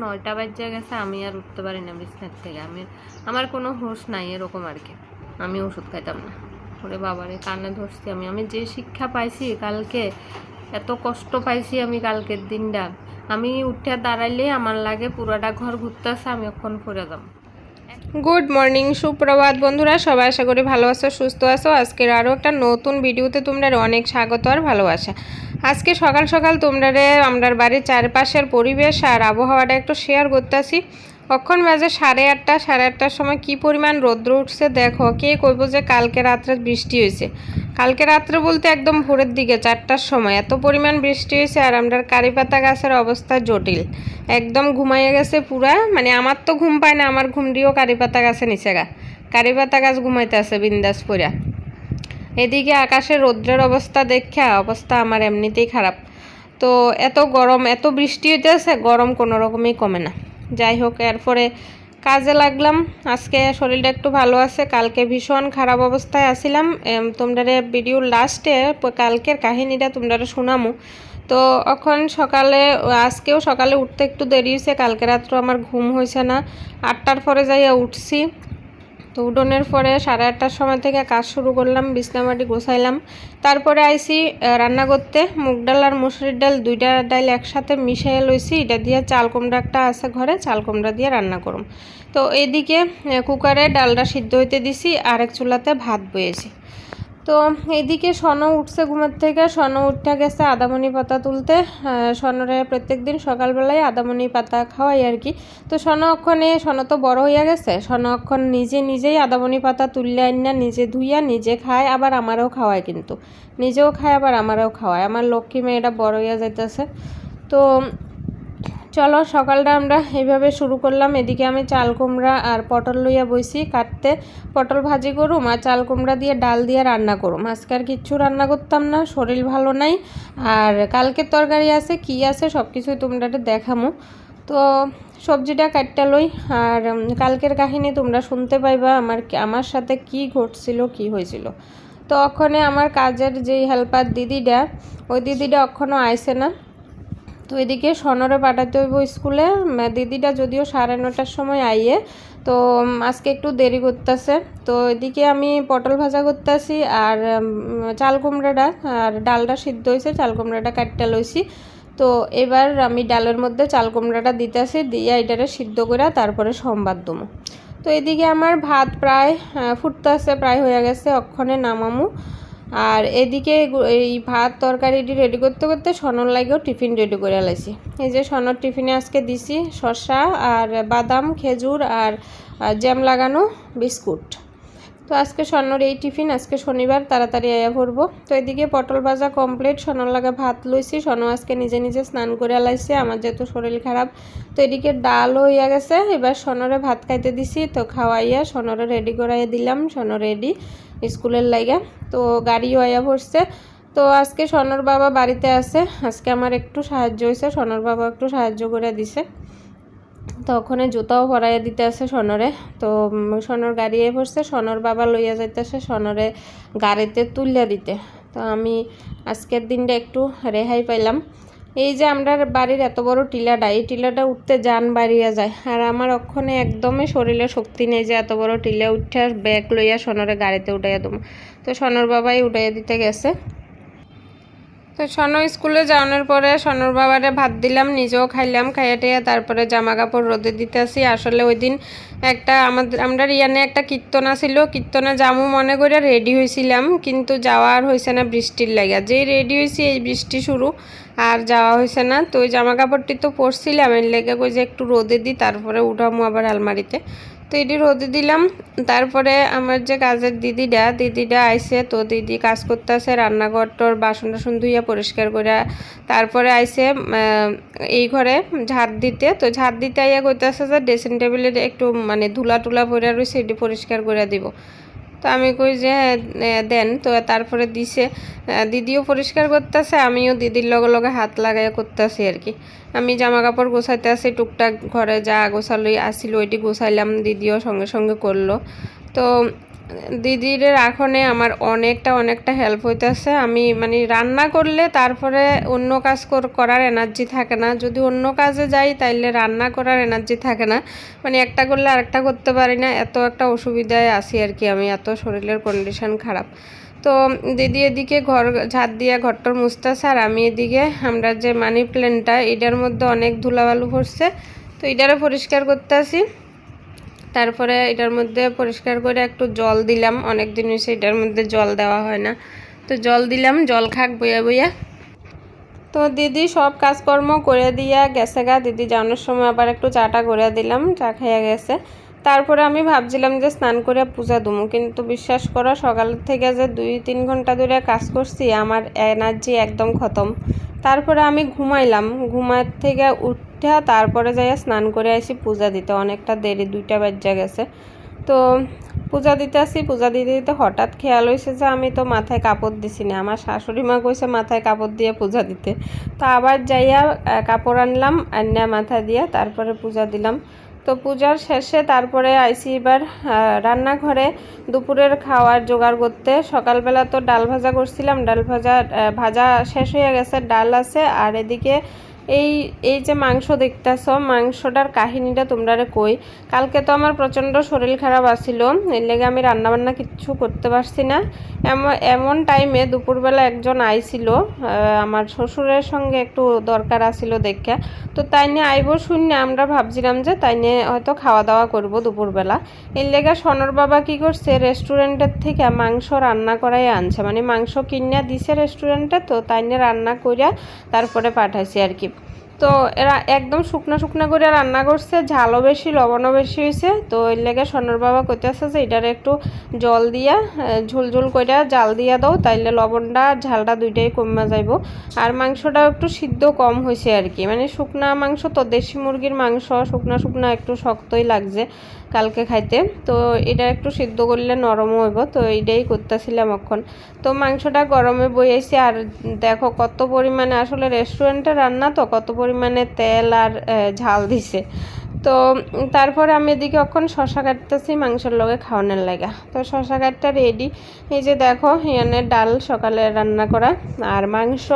নয়টা বাজে গেছে, আমি আর উঠতে পারি না বিছনার থেকে। আমি, আমার কোনো হোশ নাই এরকম আর কি। আমি ওষুধ খাইতাম না। ওরে বাবারে, কানে ধরছি আমি। আমি যে শিক্ষা পাইছি কালকে, এত কষ্ট পাইছি আমি কালকের দিনটা। আমি উঠে দাঁড়াইলে আমার লাগে পুরোটা ঘর ঘুরতে আসে আমি এখন পরে যাম গুড মর্নিং সুপ্রভাত বন্ধুরা। সবাই আশা করি ভালো আছো, সুস্থ আছো। আজকের আরও একটা নতুন ভিডিওতে তোমরা অনেক স্বাগত আর ভালোবাসা। আজকে সকাল সকাল তোমরা আমরা বাড়ির চারপাশের পরিবেশ আর আবহাওয়াটা একটু শেয়ার করতেছি। কখন বাজে সাড়ে আটটা, সাড়ে আটটার সময় কি পরিমাণ রৌদ্র উঠছে দেখো, কে কইব যে কালকে রাত্রে বৃষ্টি হয়েছে কালকে রাত্রে বলতে একদম ভোরের দিকে, চারটার সময়। এত পরিমাণ বৃষ্টি হয়েছে আর আমরার কারিপাতা গাছের অবস্থা জটিল। একদম ঘুমাইয়ে গেছে পুরা মানে আমার তো ঘুম পায় না, আমার ঘুম দিয়েও কারিপাতা গাছে নিচে গা। কারিপাতা গাছ ঘুমাইতে আছে বিন্দাস পুরা। এদিকে আকাশে রৌদ্রের অবস্থা দেখা অবস্থা আমার এমনিতেই খারাপ। তো এত গরম, এত বৃষ্টি হইতেছে, গরম কোনো রকমই কমে না। যাই হোক, এরপরে কাজে লাগলাম। আজকে শরীরটা একটু ভালো আছে, কালকে ভীষণ খারাপ অবস্থায় আসিলাম তোমরা ভিডিও লাস্টে কালকের কাহিনীটা তোমরা শোনামো। তো এখন সকালে, আজকেও সকালে উঠতে একটু দেরি হয়েছে, কালকে রাত্র আমার ঘুম হয়েছে না। আটটার পরে যাইয়া উঠছি। তো উডনের পরে সাড়ে আটটার সময় থেকে কাজ শুরু করলাম বিছনামাটি গোছাইলাম। তারপরে আইসি রান্না করতে। মুগ ডাল আর মুসুরির ডাল দুইটা ডাল একসাথে মিশিয়ে লইছি। এটা দিয়ে চাল কুমড়া একটা আছে ঘরে, চাল কুমড়া দিয়ে রান্না করুম। তো এদিকে কুকারে ডালটা সিদ্ধ হইতে দিছি আর এক চুলাতে ভাত বয়েছি তো এইদিকে সন উঠছে ঘুমের থেকে। সন উঠতে গেছে আদামনি পাতা তুলতে। সনরে প্রত্যেক দিন সকালবেলায় আদামনি পাতা খাওয়াই আর কি। তো সন অক্ষণে সন তো বড় হইয়া গেছে। সন অক্ষণ নিজে নিজেই আদামনি পাতা তুললে আইনা নিজে ধুইয়া নিজে খায়, আবার আমারও খাওয়ায় কিন্তু। নিজেও খায়, আবার আমারও খাওয়ায়। আমার লক্ষ্মী মেয়েটা বড় হইয়া যাইতেছে। তো চলো, সকালটা আমরা এইভাবে শুরু করলাম। এদিকে আমি চাল কুমড়া আর পটল লইয়া বইছি কাটতে। পটল ভাজি করুম আর চাল কুমড়া দিয়ে ডাল দিয়ে রান্না করুম। আজকে আর কিচ্ছু রান্না করতাম না, শরীর ভালো নাই। আর কালকের তরকারি আছে, কি আছে সব কিছুই তোমরা দেখামো। তো সবজিটা কাটটা লই। আর কালকের কাহিনী তোমরা শুনতে পাইবা, আমার আমার সাথে কি ঘটছিল, কি হয়েছিল। তো ওখানে আমার কাজের যেই হেল্পার দিদিটা, ওই দিদিটা এখনও আইসে না। তো এদিকে সনরে পাঠাতে হইব স্কুলে। দিদিটা যদিও সাড়ে নটার সময় আইয়ে, তো আজকে একটু দেরি করতেছে। তো এদিকে আমি পটল ভাজা করতেছি আর চাল কুমড়াটা আর ডালটা সিদ্ধ হয়েছে, চাল কুমড়াটা কাটতে লইছি। তো এবার আমি ডালের মধ্যে চাল কুমড়াটা দিতেছি, দিয়ে এটারে সিদ্ধ করে তারপরে সম্বাদ দমু। তো এদিকে আমার ভাত প্রায় ফুটতেছে, প্রায় হয়ে গেছে, অক্ষণে নামামু। আর এদিকে এই ভাত তরকারিটি রেডি করতে করতে সনর লাগেও টিফিন রেডি করে লাইছি এই যে সনর টিফিনে আজকে দিছি, শসা আর বাদাম, খেজুর আর জ্যাম লাগানো বিস্কুট। তো আজকে স্বর্ণর এই টিফিন, আজকে শনিবার, তাড়াতাড়ি আয়া ভরবো। তো এদিকে পটল ভাজা কমপ্লিট স্বর্ণর লাগা ভাত লইছি স্বর্ণ আজকে নিজে নিজে স্নান করে লাইছে আমার যেহেতু শরীর খারাপ। তো এদিকে ডালও হইয়া গেছে, এবার স্বর্ণরে ভাত খাইতে দিছি, তো খাওয়াইয়া স্বর্ণরে রেডি করাইয়া দিলাম স্বর্ণ রেডি স্কুলের লাইগা। তো গাড়িও আয়া ভরছে তো আজকে স্বর্ণর বাবা বাড়িতে আছে। আজকে আমার একটু সাহায্য হয়েছে। স্বর্ণর বাবা একটু সাহায্য করে দিছে। তো ওখানে জুতাও পরাইয়া দিতে আছে সনরে। তো সনর গাড়িয়ে পড়ছে। সনর বাবা লইয়া যাইতেছে সনরে গাড়িতে তুলিয়া দিতে। তো আমি আজকের দিনটা একটু রেহাই পাইলাম। এই যে আমরা বাড়ির এত বড় টিলাটা, এই টিলাটা উঠতে যান বাড়িয়া যায়। আর আমার অক্ষণে একদমই শরীরে শক্তি নেই যে এত বড় টিলা উঠে ব্যাগ লইয়া সনরে গাড়িতে উঠাইয়া দেবো। তো সনর বাবাই উঠাইয়া দিতে গেছে। তো সন স্কুলে যাওয়ানোর পরে সনর বাবারে ভাত দিলাম, নিজেও খাইলাম, খাইয়া টাইয়া তারপরে জামা কাপড় রোদে দিতেছি। আসলে ওই দিন একটা আমাদের, আমরা ইয়ানে একটা কীর্তন ছিল, কীর্তনে জামু মনে করে রেডি হয়েছিলাম কিন্তু যাওয়ার আর হয়েছে না বৃষ্টির লাগা। যেই রেডি হয়েছি এই বৃষ্টি শুরু আর যাওয়া হয়েছে না। তো ওই জামা কাপড়টি তো পরছিলাম, এর লেগে কই যে একটু রোদে দিই, তারপরে উঠামো আবার আলমারিতে। তো এটি রোদে দিলাম, তারপরে আমার যে কাজের দিদিটা দিদিটা আইসে, তো দিদি কাজ করতেছে রান্নাঘর টর বাসন টাসন ধুইয়া পরিষ্কার করে তারপরে আইসে এই ঘরে ঝাড় দিতে। তো ঝাড় দিতে আইয়া কইতেছে যে ড্রেসিং টেবিলের একটু মানে ধুলা টুলা পরে রয়েছে এটি পরিষ্কার করে দিব। তো আমি কই যে হ্যাঁ, দেন। তো তারপরে দিছে দিদিও পরিষ্কার করতেছে আমিও দিদির লগে লগে হাত লাগাইয়া করতেছি আর কি। আমি জামা কাপড় গোছাইতে আসি টুকটাক ঘরে যা গোছালই আসিল ওইটি গোছাইলাম দিদিও সঙ্গে সঙ্গে করল। তো দিদির এখনে আমার অনেকটা অনেকটা হেল্প হইতেছে। আমি মানে রান্না করলে তারপরে অন্য কাজ কর- করার এনার্জি থাকে না। যদি অন্য কাজে যাই তাইলে রান্না করার এনার্জি থাকে না। মানে একটা করলে আরেকটা করতে পারি না। এত একটা অসুবিধায় আসি আর কি আমি। এত শরীরের কন্ডিশন খারাপ। তো দিদি এদিকে ঘর ঝাড় দিয়ে ঘরটার মুছতেছে আর আমি এদিকে আমরা যে মানি প্ল্যান্টটা এটার মধ্যে অনেক ধুলাবালু পড়ছে তো এটারও পরিষ্কার করতে আসি তারপরে এটার মধ্যে পরিষ্কার করে একটু জল দিলাম। অনেক দিন হয়েছে এটার মধ্যে জল দেওয়া হয় না। তো জল দিলাম, জল খাক বইয়া বইয়া তো দিদি সব কাজকর্ম করে দিয়া গেছে গা। দিদি যাওয়ানোর সময় আবার একটু চাটা করে দিলাম, চা খাইয়া গেছে। তারপরে আমি ভাবছিলাম যে স্নান করে পূজা দুমু, কিন্তু বিশ্বাস করো সকাল থেকে যে দুই তিন ঘণ্টা ধরে কাজ করছি, আমার এনার্জি একদম খতম। তারপরে আমি ঘুমাইলাম। ঘুমার থেকে উঠা তারপরে যাইয়া স্নান করে আসি, পূজা দিতে। অনেকটা দেরি, দুইটা বাজ্যা গেছে। তো পূজা দিতে আসি, পূজা দিতে দিতে হঠাৎ খেয়াল হয়েছে যে আমি তো মাথায় কাপড় দিছি না। আমার শাশুড়ি মা কইছে মাথায় কাপড় দিয়ে পূজা দিতে। তো আবার যাইয়া কাপড় আনলাম আন্না মাথা দিয়ে তারপরে পূজা দিলাম। তো পূজার শেষে তারপরে আইসি এবার রান্নাঘরে দুপুরের খাওয়ার জোগাড় করতে। সকালবেলা তো ডাল ভাজা করছিলাম, ডাল ভাজা ভাজা শেষ হয়ে গেছে, ডাল আছে। আর এদিকে এই এই যে মাংস দেখতেছ, মাংসটার কাহিনীটা তোমরারে কই। কালকে তো আমার প্রচণ্ড শরীর খারাপ আছিল, এর লেগে আমি রান্নাবান্না কিচ্ছু করতে পারছি না। এমন এমন টাইমে দুপুরবেলা একজন আইছিল আমার শ্বশুরের সঙ্গে একটু দরকার আছিল দেখে। তো তাই নিয়ে আইব শূন্য, আমরা ভাবছিলাম যে তাই নিয়ে হয়তো খাওয়া দাওয়া করব দুপুরবেলা। এর লেগে সনর বাবা কি করছে, রেস্টুরেন্টের থেকে মাংস রান্না করাই আনছে। মানে মাংস কিনিয়া দিছে রেস্টুরেন্টে, তো তাই নিয়ে রান্না করিয়া তারপরে পাঠাইছি আর কি। তো এরা একদম শুকনো শুকনো করে রান্না করছে, ঝালও বেশি, লবণও বেশি হয়েছে তো এর লেগে স্বর্ণর বাবা কইতেছে যে, এটার একটু জল দিয়া ঝুলঝুল ঝোল করে জাল দিয়া দাও, তাইলে লবণটা, ঝালটা দুইটাই কমে যাইব। আর মাংসটাও একটু সিদ্ধ কম হয়েছে আর কি। মানে শুকনা মাংস তো দেশি মুরগির মাংস, শুকনা শুকনা একটু শক্তই লাগছে। কালকে খাইতে। তো এটা একটু সিদ্ধ করলে নরম হইব। তো এইটাই করতেছিলাম এখন। তো মাংসটা গরমে বইয়েছি আর দেখো কত পরিমাণে আসলে রেস্টুরেন্টে রান্না তো কত পরিমাণে তেল আর ঝাল দিছে। তো তারপরে আমি এদিকে এখন শশা কাটতেছি মাংসের লগে খাওয়ানোর লাগা। তো শশা কাটটা রেডি এই যে দেখো এখানে ডাল সকালে রান্না করা। আর মাংস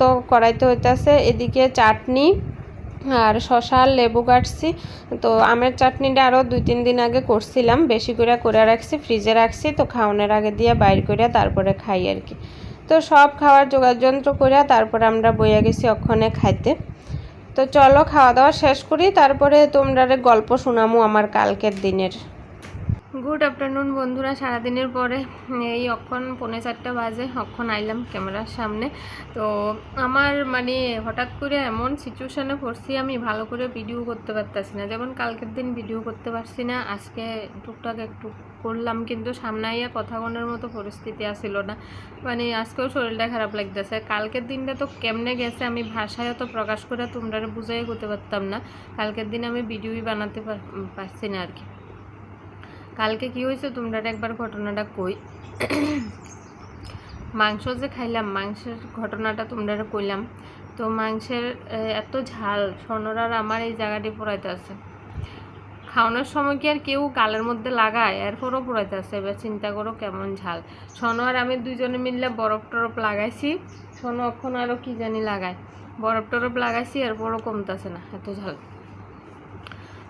তো কড়াইতে হইতাছে এদিকে চাটনি আর শশা লেবু কাটছি। তো আমের চাটনিটা আরও দুই, তিন দিন আগে করছিলাম। বেশি করে করে রাখছি, ফ্রিজে রাখছি। তো খাওয়ানোর আগে দিয়ে বাইর করে তারপরে খাই আর কি। তো সব খাওয়ার যোগাযন্ত্র করে তারপরে আমরা বইয়া গেছি অক্ষণে খাইতে। তো চলো খাওয়া দাওয়া শেষ করি। তারপরে তোমরা গল্প শোনামো আমার কালকের দিনের। গুড আফটারনুন বন্ধুরা। সারাদিনের পরে, এই অক্ষণ পৌনে চারটা বাজে। অক্ষণ আইলাম ক্যামেরার সামনে। তো আমার মানে হঠাৎ করে এমন সিচুয়েশানে পড়ছি আমি, ভালো করে ভিডিও করতে পারতাছি না। যেমন কালকের দিন ভিডিও করতে পারছি না, আজকে টুকটাক একটু করলাম, কিন্তু সামনে আইয়া কথা বলার মতো পরিস্থিতি আসিল না। মানে আজকেও শরীরটা খারাপ লাগতেছে। কালকের দিনটা তো কেমনে গেছে, আমি ভাষায় তো প্রকাশ করে তোমরা বুঝাই করতে পারতাম না। কালকের দিন আমি ভিডিওই বানাতে পারছি না আর কি। কালকে কি হয়েছে তোমরা একবার ঘটনাটা কই। মাংস যে খাইলাম, মাংসের ঘটনাটা তোমরা কইলাম। তো মাংসের এত ঝাল সোনরার আমার এই জায়গাটি পড়াইতে আছে। খাওয়ানোর সময় কি আর কেউ গালের মধ্যে লাগায়? এরপরও পড়াইতে আছে। এবার চিন্তা করো কেমন ঝাল। সোনো আর আমি দুজনে মিললে বরফ টরফ লাগাইছি। সোনো এখন আরও কী জানি লাগায়। বরফ টরফ লাগাইছি, এরপরও কমতেছে না। এত ঝাল।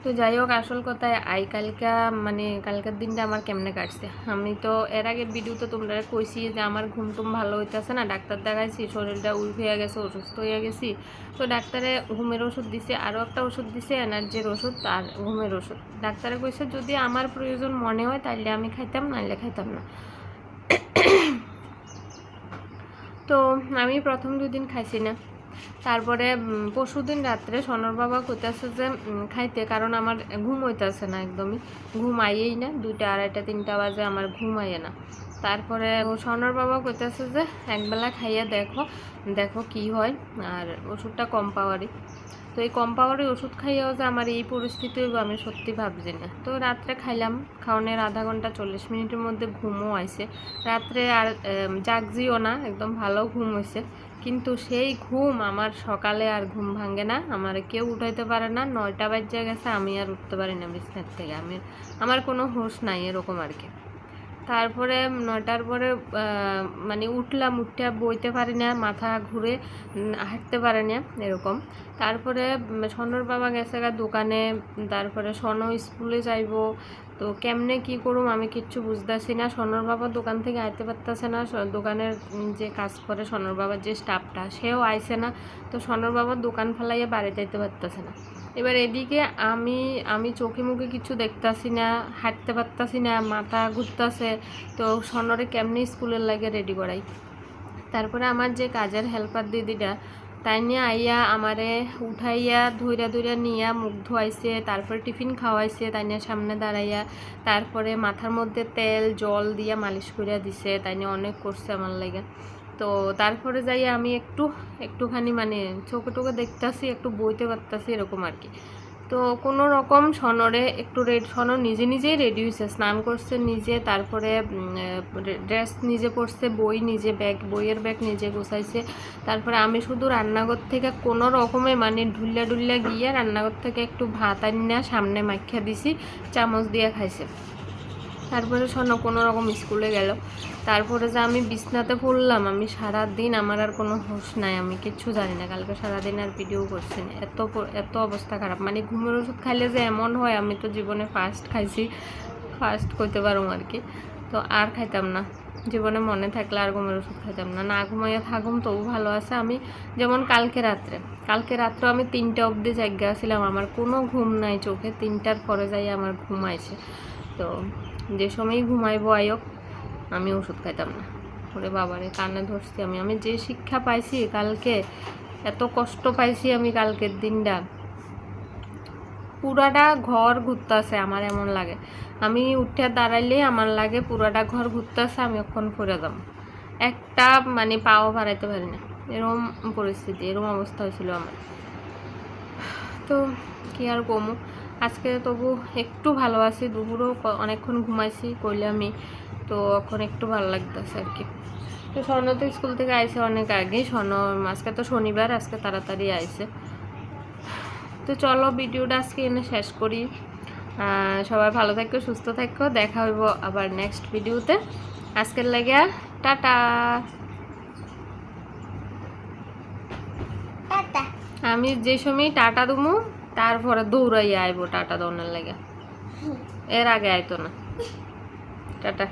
তো যাই হোক, আসল কথায় আই কালকা মানে কালকার দিনটা আমার কেমনে কাটছে? আমি তো এর আগের ভিডিওতে তোমরা কইছি যে আমার ঘুম টুম ভালো হইতেছে না, ডাক্তার দেখাইছি, শরীরটা উইক হয়ে গেছে, অসুস্থ হয়ে গেছি। তো ডাক্তারে ঘুমের ওষুধ দিছে আরও একটা ওষুধ দিছে, এনার্জির ওষুধ আর ঘুমের ওষুধ। ডাক্তারে কইছে, যদি আমার প্রয়োজন মনে হয় তাহলে আমি খাইতাম নাহলে খাইতাম না। তো আমি প্রথম দুদিন খাইছি না। তারপরে পরশু দিন রাত্রে সনর বাবা কইতাছে যে খাইতে, কারণ আমার ঘুম হইতেছে না একদমই। ঘুম আইয়েই না, দুইটা আড়াইটা, তিনটা বাজে আমার ঘুম আইয়ে না। তারপরে সনর বাবা কইতাছে যে, একবেলা খাইয়া দেখো দেখো কি হয়, আর ওষুধটা কম পাওয়ারই। তো এই কম পাওয়ারের ওষুধ খাইয়াও যে আমার এই পরিস্থিতি আমি সত্যি ভাবছি না। তো রাত্রে খাইলাম, খাওয়ানোর আধা ঘণ্টা চল্লিশ মিনিটের মধ্যে ঘুমও আইছে। রাত্রে আর জাগজিও না, একদম ভালো ঘুম হয়েছে কিন্তু সেই ঘুম আমার সকালে আর ঘুম ভাঙে না। আমার কেউ উঠাইতে পারে না। নয়টা বাজে গেছে, আমি আর উঠতে পারি না বিছনার থেকে। আমি, আমার কোনো হুঁশ নাই এরকম আর কি। তারপরে নটার পরে মানে উঠলাম উঠতে বইতে পারি না, মাথা ঘুরে হাঁটতে পারে না এরকম। তারপরে সনর বাবা গেছে গা দোকানে, তারপরে সন স্কুলে যাইবো তো কেমনে কি করুম আমি কিচ্ছু বুঝতেছি না। সনর বাবা দোকান থেকে আইতে পারতেছে না। দোকানের যে কাজ করে সনর বাবার যে স্টাফটা, সেও আইছে না। তো সনর বাবা দোকান ফেলাইয়া বাড়িতে যেতে পারতেছে না। এবার এদিকে আমি আমি চোখে মুখে কিছু দেখতাছি না, হাঁটতে পারতাছি না, মাথা ঘুরতাছে। তো সনরে কেমনি স্কুলের লাগে রেডি করাই? তারপরে আমার যে কাজের হেল্পার দিদিটা তাই নিয়ে আইয়া আমারে উঠাইয়া, ধইরা ধুইরা নিয়া মুখ ধোয়াইছে, তারপরে টিফিন খাওয়াইছে তাই নিয়ে সামনে দাঁড়াইয়া, তারপরে মাথার মধ্যে তেল, জল দিয়া মালিশ করিয়া দিছে তাই নিয়ে অনেক করছে আমার লাগে। তো তারপরে যাইয়া আমি একটু, একটুখানি মানে চোখে টোকে দেখতেছি, একটু বইতে পারতাছি, এরকম আর কি। তো কোনো রকম সনরে একটু রেড সনর নিজে নিজেই রেডি হয়েছে স্নান করছে নিজে, তারপরে ড্রেস নিজে পরছে, বই নিজে, ব্যাগ, বইয়ের ব্যাগ নিজে গোছাইছে, তারপরে আমি শুধু রান্নাঘর থেকে কোনো রকমে মানে ঢুল্লা ডুল্লা গিয়ে রান্নাঘর থেকে একটু ভাত আনিয়া সামনে মাখিয়া দিছি, চামচ দিয়ে খাইছে। তারপরে শোনো, কোনো রকম স্কুলে গেল। তারপরে যে আমি বিছনাতে পড়লাম, আমি সারা দিন আমার আর কোনো হোশ নাই, আমি কিচ্ছু জানি না। কালকে সারাদিন আর ভিডিও করছি না। এত এত অবস্থা খারাপ। মানে ঘুমের ওষুধ খাইলে যে এমন হয়, আমি তো জীবনে ফার্স্ট খাইছি। ফার্স্ট করতে পারো আর কি। তো আর খাইতাম না। জীবনে মনে থাকলে আর ঘুমের ওষুধ খাইতাম না। না ঘুমাইয়া থাকুম, তবু ভালো আছে আমি। যেমন কালকে রাত্রে। কালকে রাত্রে আমি তিনটা অবধি জায়গা ছিলাম। আমার কোনো ঘুম নাই, চোখে তিনটার পরে যাই আমার ঘুম আইছে। তো যে সময়ই ঘুমাইবো আয়ক আমি ওষুধ খাইতাম না। ওরে বাবারে কানে ধরছি আমি। আমি যে শিক্ষা পাইছি কালকে, এত কষ্ট পাইছি আমি কালকের দিনটা। পুরাটা ঘর ঘুরতেছে আমার এমন লাগে। আমি উঠে দাঁড়াইলে আমার লাগে পুরাটা ঘর ঘুরতেছে, আমি এখন পড়ে যাব। একটা মানে পাও বাড়াইতে পারি না। এরকম পরিস্থিতি এরকম অবস্থা হয়েছিল আমার। তো কি আর কমু? আজকে তবু একটু ভালো আছি দুপুরও অনেকক্ষণ ঘুমাইছি কইলে আমি তো এখন একটু ভালো লাগতেছে আর কি। তো স্বর্ণ তো স্কুল থেকে আইসে অনেক আগেই স্বর্ণ আজকে তো শনিবার আজকে তাড়াতাড়ি আইসে তো চলো ভিডিওটা আজকে এনে শেষ করি। সবাই ভালো থাকো সুস্থ থাকো দেখা হইব আবার নেক্সট ভিডিওতে। আজকের লাগে টাটা। আমি যে সময় টাটা দুমু তারপরে দৌড়াইয়া আইবো টাটা দৌড়ার লাগে। এর আগে আইতো না। টাটা।